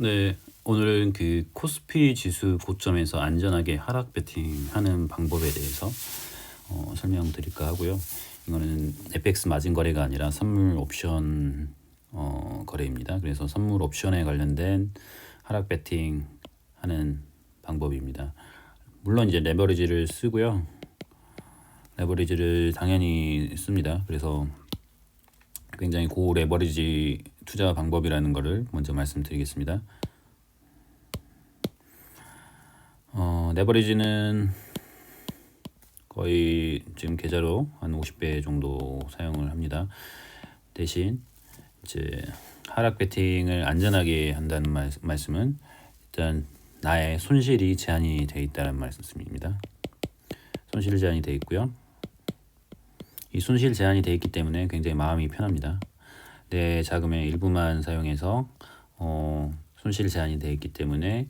네, 오늘은 그 코스피 지수 고점에서 안전하게 하락 베팅하는 방법에 대해서 어, 설명드릴까 하고요. 이거는 FX 마진 거래가 아니라 선물 옵션 어, 거래입니다. 그래서 선물 옵션에 관련된 하락 베팅 하는 방법입니다. 물론 이제 레버리지를 쓰고요. 레버리지를 당연히 씁니다. 그래서 굉장히 고 레버리지 투자 방법이라는 것을 먼저 말씀드리겠습니다. 어, 레버리지는 거의 지금 계좌로 한 50배 정도 사용을 합니다. 대신 이제 하락 베팅을 안전하게 한다는 말, 말씀은 일단 나의 손실이 제한이 되어 있다는 말씀입니다. 손실 제한이 되어 있고요. 이 손실 제한이 되어 있기 때문에 굉장히 마음이 편합니다. 내 자금의 일부만 사용해서 어, 손실 제한이 되어 있기 때문에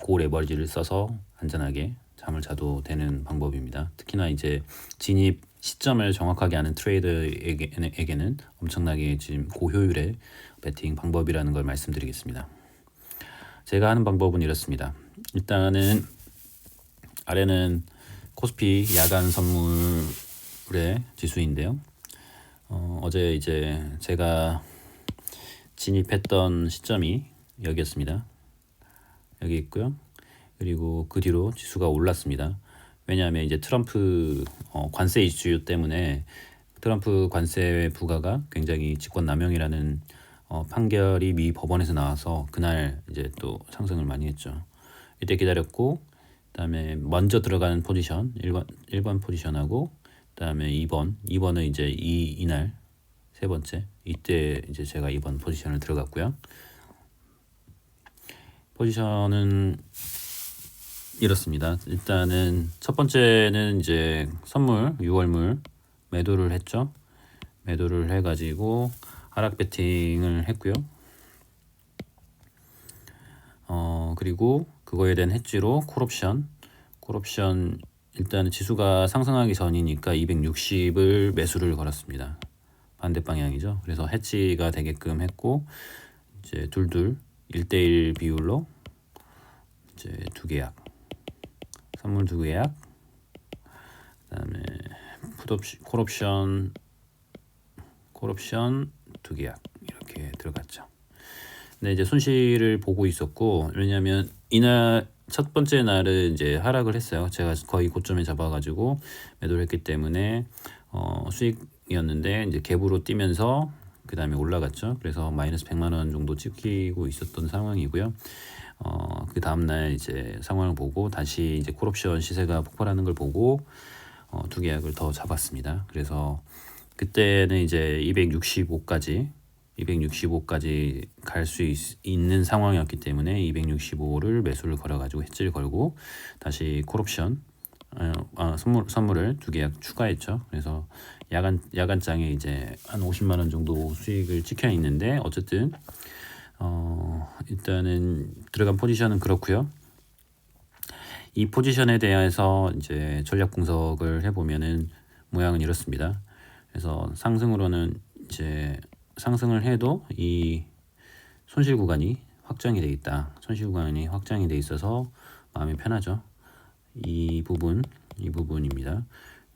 고 레버리지를 써서 안전하게 잠을 자도 되는 방법입니다. 특히나 이제 진입 시점을 정확하게 아는 트레이더에게는 엄청나게 지금 고효율의 베팅 방법이라는 걸 말씀드리겠습니다. 제가 하는 방법은 이렇습니다. 일단은 아래는 코스피 야간 선물의 지수인데요. 어, 어제 이제 제가 진입했던 시점이 여기였습니다. 여기 있고요. 그리고 그 뒤로 지수가 올랐습니다. 왜냐하면 이제 트럼프 어, 관세 이슈 때문에 트럼프 관세 부과가 굉장히 직권 남용이라는 어, 판결이 미 법원에서 나와서 그날 이제 또 상승을 많이 했죠. 이때 기다렸고 그다음에 먼저 들어가는 포지션 1번 1번 포지션하고 그다음에 2번 2번은 이제 이 이날 세 번째 이때 이제 제가 2번 포지션을 들어갔고요. 포지션은 이렇습니다. 일단은 첫 번째는 이제 선물 6월물 매도를 했죠. 매도를 해가지고 하락 베팅을 했고요. 어 그리고 그거에 대한 해지로 콜옵션 콜옵션 일단 지수가 상승하기 전이니까 260을 매수를 걸었습니다. 반대 방향이죠. 그래서 해지가 되게끔 했고 이제 둘둘 1대1 비율로 이제 두 계약 선물 두 계약 그다음에 풋옵션 콜옵션 두 계약 이렇게 들어갔죠. 근데 이제 손실을 보고 있었고 왜냐하면 이날 첫 번째 날은 이제 하락을 했어요. 제가 거의 고점에 잡아가지고 매도를 했기 때문에 어, 수익이었는데 이제 갭으로 뛰면서 그 다음에 올라갔죠. 그래서 마이너스 100만 원 정도 찍히고 있었던 상황이고요. 어, 그 다음 날 이제 상황을 보고 다시 이제 콜옵션 시세가 폭발하는 걸 보고 어, 두 계약을 더 잡았습니다. 그래서 그때는 이제 265까지 265까지 갈 수 있는 상황이었기 때문에 265를 매수를 걸어가지고 해지를 걸고 다시 콜옵션 어, 아, 선물 선물을 두 계약 추가했죠. 그래서 야간 야간장에 이제 한 50만 원 정도 수익을 찍혀 있는데 어쨌든 어, 일단은 들어간 포지션은 그렇고요. 이 포지션에 대해서 이제 전략 분석을 해보면은 모양은 이렇습니다. 그래서 상승으로는 이제 상승을 해도 이 손실 구간이 확정이 돼 있다. 손실 구간이 확정이 돼 있어서 마음이 편하죠. 이 부분, 이 부분입니다.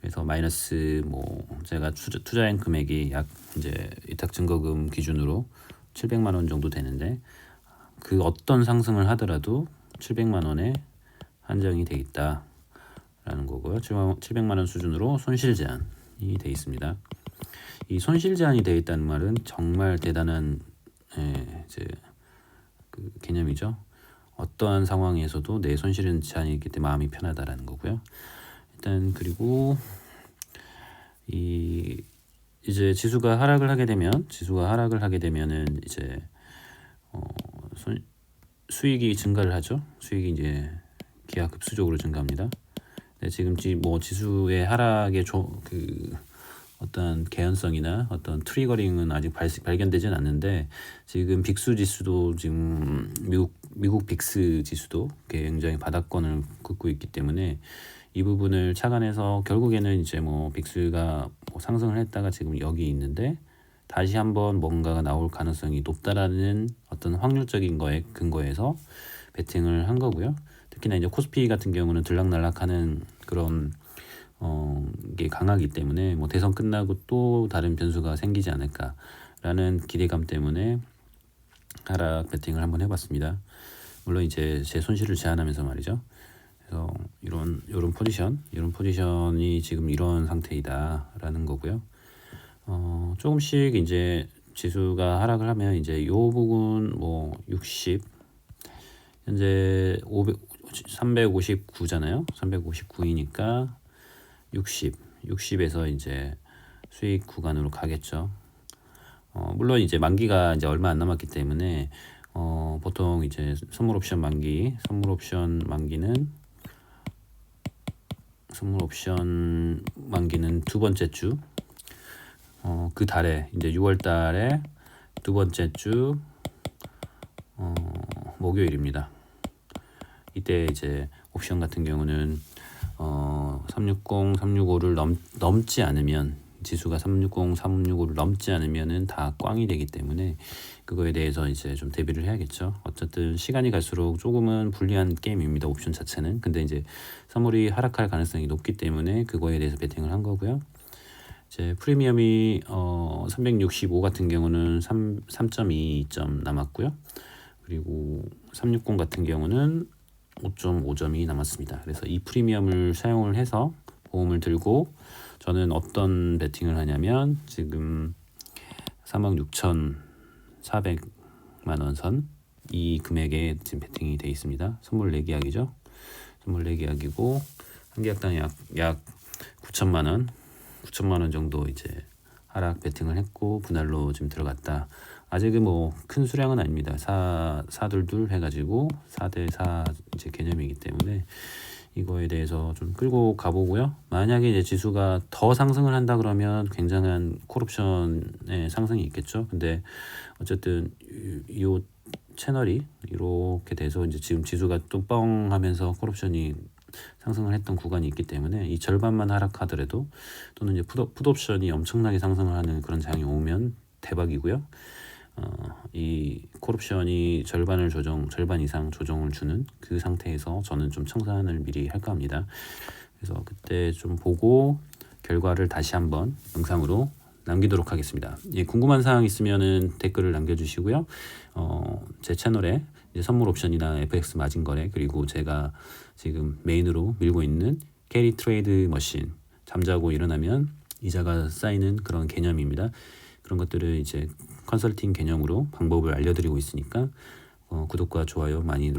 그래서 마이너스 뭐 제가 투자, 투자한 금액이 약 이제 위탁 증거금 기준으로 700만 원 정도 되는데 그 어떤 상승을 하더라도 700만 원에 한정이 돼 있다라는 거고요. 700만 원 수준으로 손실 제한이 돼 있습니다. 이 손실 제한이 되어 있다는 말은 정말 대단한 예, 이제 그 개념이죠. 어떠한 상황에서도 내 손실은 제한이 있기 때문에 마음이 편하다라는 거고요. 일단 그리고 이 이제 지수가 하락을 하게 되면 지수가 하락을 하게 되면은 이제 어, 손, 수익이 증가를 하죠. 수익이 이제 기하급수적으로 증가합니다. 네, 지금 지, 뭐 지수의 하락의 조, 그 어떤 개연성이나 어떤 트리거링은 아직 발, 발견되진 않는데 지금 빅수 지수도 지금 미국 미국 빅스 지수도 굉장히 바닥권을 긋고 있기 때문에 이 부분을 착안해서 결국에는 이제 뭐 빅스가 뭐 상승을 했다가 지금 여기 있는데 다시 한번 뭔가가 나올 가능성이 높다라는 어떤 확률적인 거에 근거해서 베팅을 한 거고요. 특히나 이제 코스피 같은 경우는 들락날락하는 그런 어, 게 강하기 때문에 뭐 대선 끝나고 또 다른 변수가 생기지 않을까라는 기대감 때문에 하락 베팅을 한번 해봤습니다. 물론 이제 제 손실을 제한하면서 말이죠. 그래서 이런 이런 포지션, 이런 포지션이 지금 이런 상태이다라는 거고요. 어, 조금씩 이제 지수가 하락을 하면 이제 요 부분 뭐 60, 현재 500, 359잖아요. 359이니까 60, 60에서 이제 수익 구간으로 가겠죠. 어, 물론 이제 만기가 이제 얼마 안 남았기 때문에 어, 보통 이제 선물 옵션 만기, 선물 옵션 만기는 선물 옵션 만기는 두 번째 주, 어, 그 달에 이제 6월 달에 두 번째 주 어, 목요일입니다. 이때 이제 옵션 같은 경우는 어, 360, 365를 넘, 넘지 않으면 지수가 360, 365를 넘지 않으면은 다 꽝이 되기 때문에 그거에 대해서 이제 좀 대비를 해야겠죠. 어쨌든 시간이 갈수록 조금은 불리한 게임입니다. 옵션 자체는. 근데 이제 선물이 하락할 가능성이 높기 때문에 그거에 대해서 베팅을 한 거고요. 이제 프리미엄이 어, 365 같은 경우는 3, 3.2점 남았고요. 그리고 360 같은 경우는 5.5점이 남았습니다. 그래서 이 프리미엄을 사용을 해서 보험을 들고 저는 어떤 베팅을 하냐면 지금 36,400만 원 선 이 금액에 지금 베팅이 돼 있습니다. 선물 내계약이죠. 선물 내계약이고 한 계약당 약, 약 9천만 원, 9천만 원 정도 이제 하락 베팅을 했고 분할로 지금 들어갔다. 아직은 뭐 큰 수량은 아닙니다. 사 사둘둘 해가지고 4대 4 이제 개념이기 때문에 이거에 대해서 좀 끌고 가보고요. 만약에 이제 지수가 더 상승을 한다 그러면 굉장한 콜옵션의 상승이 있겠죠. 근데 어쨌든 이, 이 채널이 이렇게 돼서 이제 지금 지수가 또뻥 하면서 콜옵션이 상승을 했던 구간이 있기 때문에 이 절반만 하락하더라도 또는 이제 풋, 풋옵션이 엄청나게 상승을 하는 그런 장이 오면 대박이고요. 어, 이 콜옵션이 절반을 조정, 절반 이상 조정을 주는 그 상태에서 저는 좀 청산을 미리 할까 합니다. 그래서 그때 좀 보고 결과를 다시 한번 영상으로 남기도록 하겠습니다. 예, 궁금한 사항 있으면은 댓글을 남겨주시고요. 어, 제 채널에 선물 옵션이나 FX 마진 거래 그리고 제가 지금 메인으로 밀고 있는 캐리 트레이드 머신 잠자고 일어나면 이자가 쌓이는 그런 개념입니다. 그런 것들을 이제 컨설팅 개념으로 방법을 알려드리고 있으니까 어, 구독과 좋아요 많이 눌.